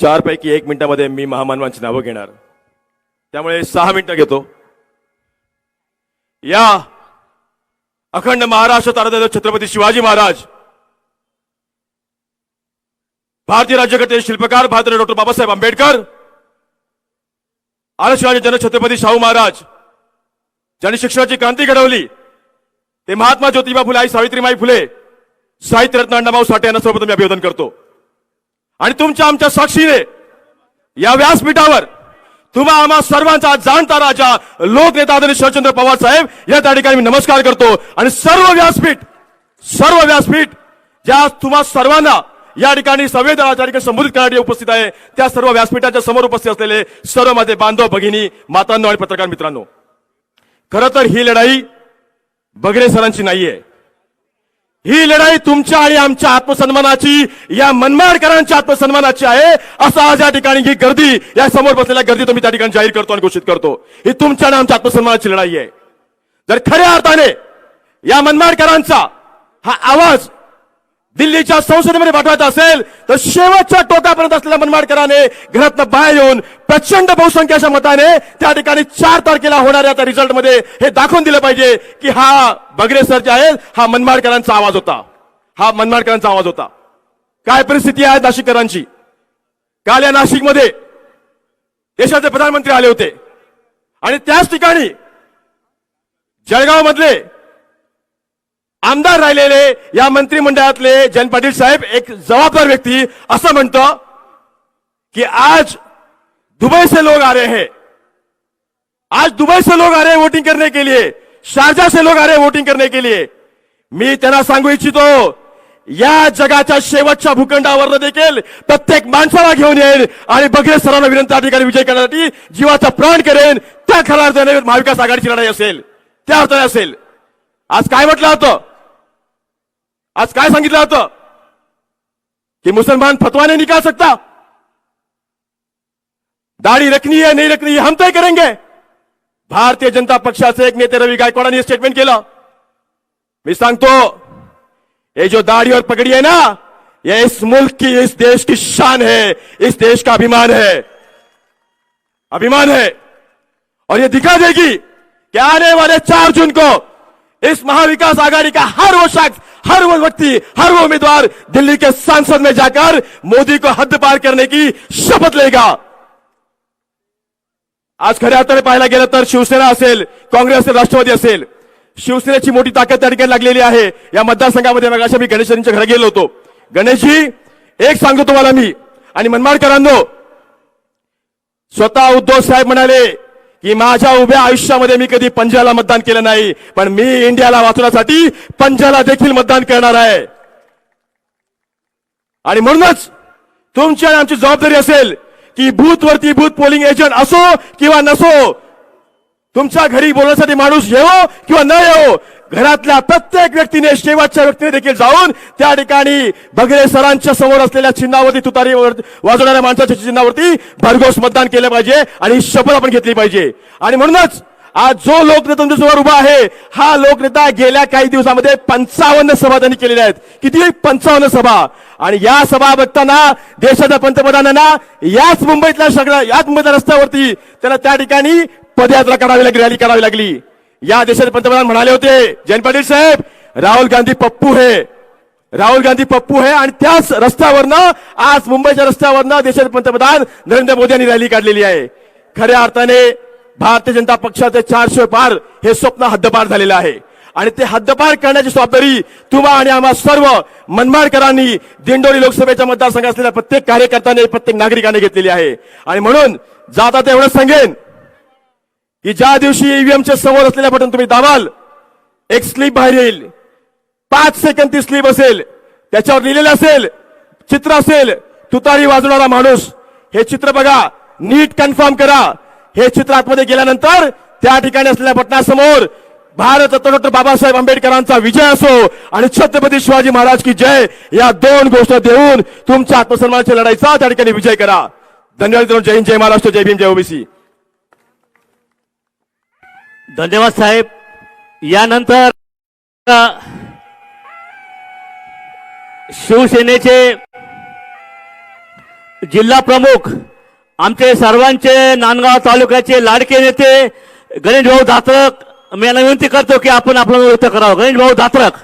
चारपैकी एक मिनिटामध्ये मी महामानवांची नावं घेणार. त्यामुळे सहा मिनिटं घेतो. या अखंड महाराष्ट्र तारदेव छत्रपती शिवाजी महाराज भारतीय राज्यकर्ते शिल्पकार भारतीय डॉक्टर बाबासाहेब आंबेडकर आरक्षणाचे जन छत्रपती शाहू महाराज ज्यांनी शिक्षणाची क्रांती घडवली. ते महात्मा ज्योतिबा फुले आई सावित्रीमाई फुले साहित्यरत्न अण्णाभाऊ साठे यांना सर्वप्रथम मी अभिवादन करतो. आणि तुमच्या आमच्या साक्षीने या व्यासपीठावर तुम्हा आम्हा सर्वांचा जाणता राजा लोकनेता आदरणीय शरदचंद्र पवार साहेब या त्या ठिकाणी मी नमस्कार करतो. आणि सर्व व्यासपीठ सर्व व्यासपीठ ज्या तुम्हा सर्वांना या ठिकाणी संवेदनाच्या ठिकाणी संबोधित करण्यासाठी उपस्थित आहे त्या सर्व व्यासपीठाच्या समोर उपस्थित असलेले सर्व माझे बांधव भगिनी मातांनो आणि पत्रकार मित्रांनो. खरं तर ही लढाई बगरे सरांची नाहीये. ही लढाई तुमच्या आणि आमच्या आत्मसन्मानाची या मनमाडकरांच्या आत्मसन्मानाची आहे असं आज या ठिकाणी ही गर्दी या समोर बसलेल्या गर्दी तुम्ही त्या ठिकाणी जाहीर करतो आणि घोषित करतो. ही तुमच्या आणि आमच्या आत्मसन्मानाची लढाई आहे. जर खऱ्या अर्थाने या मनमाडकरांचा हा आवाज दिल्लीच्या संसदेमध्ये पाठवायचा असेल तर शेवटच्या टोकापर्यंत असलेल्या मनमाडकरांने घरातनं बाहेर येऊन प्रचंड बहुसंख्याच्या मताने त्या ठिकाणी चार तारखेला होणाऱ्या त्या रिझल्टमध्ये हे दाखवून दिलं पाहिजे की हा बगरे सर जे आहेत हा मनमाडकरांचा आवाज होता. हा मनमाडकरांचा आवाज होता. काय परिस्थिती आहे नाशिककरांची? काल या नाशिकमध्ये देशाचे प्रधानमंत्री आले होते. आणि त्याच ठिकाणी जळगाव मधले आमदार राहिलेले या मंत्रिमंडळातले जयंत पाटील साहेब एक जबाबदार व्यक्ती असं म्हणतो कि आज दुबई से लोग आ रहे हैं. आज दुबई से लोग आ रहे हैं वोटिंग करने के लिए. शारजा से लोग आ रहे हैं वोटिंग करने के लिए. मी त्यांना सांगू इच्छितो या जगाच्या शेवटच्या भूखंडावर देखील प्रत्येक माणसाला घेऊन येईल आणि बगरे सरांना विनंती ठिकाणी विजय करण्यासाठी जीवाचा प्राण करेन. त्या खऱ्या अर्थाने महाविकास आघाडीची लढाई असेल त्या अर्थाने असेल. आज काय म्हटलं होतं? आज काय सांगितलं होतं? कि मुसलमान फतवा नहीं निकाल सकता? दाढी रखनी है, नहीं रखनी है हम तय करेंगे। भारतीय जनता पक्षाचे एक नेते रवी गायकवाडांनी हे स्टेटमेंट केलं। मी सांगतो, ये जो दाढ़ी और पगड़ी है ना, ये इस मुल्क की, इस देश की शान है, इस देश का अभिमान है। अभिमान है। और ये दिखा देगी कि आने वाले चार जून को इस महाविकास आघाड़ी का हर वो शख्स हर वो व्यक्ति हर वो उम्मीदवार दिल्ली के सांसद में जाकर मोदी को हद पार करने की शपथ लेगा। आज खऱ्या अर्थाने पाहायला गेलं तर शिवसेना असेल काँग्रेस असेल राष्ट्रवादी असेल शिवसेनेची मोठी ताकद त्या ठिकाणी लागलेली आहे. या मतदारसंघामध्ये मग मी गणेशांच्या घरी गेलो होतो. गणेशजी एक सांगतो तुम्हाला मी. आणि मनमाडकरांनो स्वतः उद्धव साहेब म्हणाले की माझ्या उभ्या आयुष्यामध्ये मी कधी पंजाला मतदान केलं नाही पण मी इंडियाला वाचवण्यासाठी पंजाला देखील मतदान करणार आहे. आणि म्हणूनच तुमची आणि आमची जबाबदारी असेल की बूथवरती बूथ पोलिंग एजंट असो किंवा नसो तुमच्या घरी बोलण्यासाठी माणूस येवो किंवा न येवो घरातल्या प्रत्येक व्यक्तीने शेवटच्या व्यक्तीने देखील जाऊन त्या ठिकाणी भगरे सरांच्या समोर असलेल्या चिन्हावरती तुतारी वाजवणाऱ्या माणसाच्या चिन्हावरती भरघोस मतदान केलं पाहिजे आणि शपथ आपण घेतली पाहिजे. आणि म्हणूनच आज जो लोकनेता तुमच्यासमोर उभा आहे हा लोकनेता गेल्या काही दिवसामध्ये पंचावन्न सभा त्यांनी केलेल्या आहेत. किती? पंचावन्न सभा. आणि या सभा बघताना देशाच्या पंतप्रधानांना याच मुंबईतल्या सगळ्या याच मुंबईतल्या रस्त्यावरती त्याला त्या ठिकाणी पदयात्रा करावी लागली रॅली करावी लागली. या देशाचे पंतप्रधान म्हणाले होते जयंत पाटील साहेब राहुल गांधी पप्पू हे. राहुल गांधी पप्पू हे आणि त्याच रस्त्यावरनं आज मुंबईच्या रस्त्यावरनं देशाचे पंतप्रधान नरेंद्र मोदी यांनी रॅली काढलेली आहे. खऱ्या अर्थाने भारतीय जनता पक्षाचे चारशे पार हे स्वप्न हद्दपार झालेलं आहे. आणि ते हद्दपार करण्याची जबाबदारी तुम्हा आणि आम्हा सर्व मनमाडकरांनी दिंडोरी लोकसभेच्या मतदारसंघात असलेल्या प्रत्येक कार्यकर्त्याने प्रत्येक नागरिकाने घेतलेली आहे. आणि म्हणून जाता ते एवढंच सांगेन की ज्या दिवशी ईव्हीएमच्या समोर असलेल्या बटन तुम्ही दाबाल एक स्लिप बाहेर येईल. पाच सेकंद ती स्लिप असेल. त्याच्यावर लिहिलेलं असेल चित्र असेल तुतारी वाजवणारा माणूस. हे चित्र बघा नीट कन्फर्म करा. हे चित्र आतमध्ये गेल्यानंतर त्या ठिकाणी असलेल्या बटनासमोर भारत रत्न डॉक्टर बाबासाहेब आंबेडकरांचा विजय असो आणि छत्रपती शिवाजी महाराज की जय या दोन गोष्ट देऊन तुमच्या आत्मसन्मानाच्या लढाईचा त्या ठिकाणी विजय करा. धन्यवाद जय हिंद जय महाराष्ट्र जय भीम जय ओबीसी. धन्यवाद साहेब. यानंतर शिवसेनेचे जिल्हा प्रमुख आमचे सर्वांचे नांदगाव तालुक्याचे लाडके नेते गणेश भाऊ धात्रक मी यांना विनंती करतो की आपण आपलं व्यक्त करावं. गणेश भाऊ धात्रक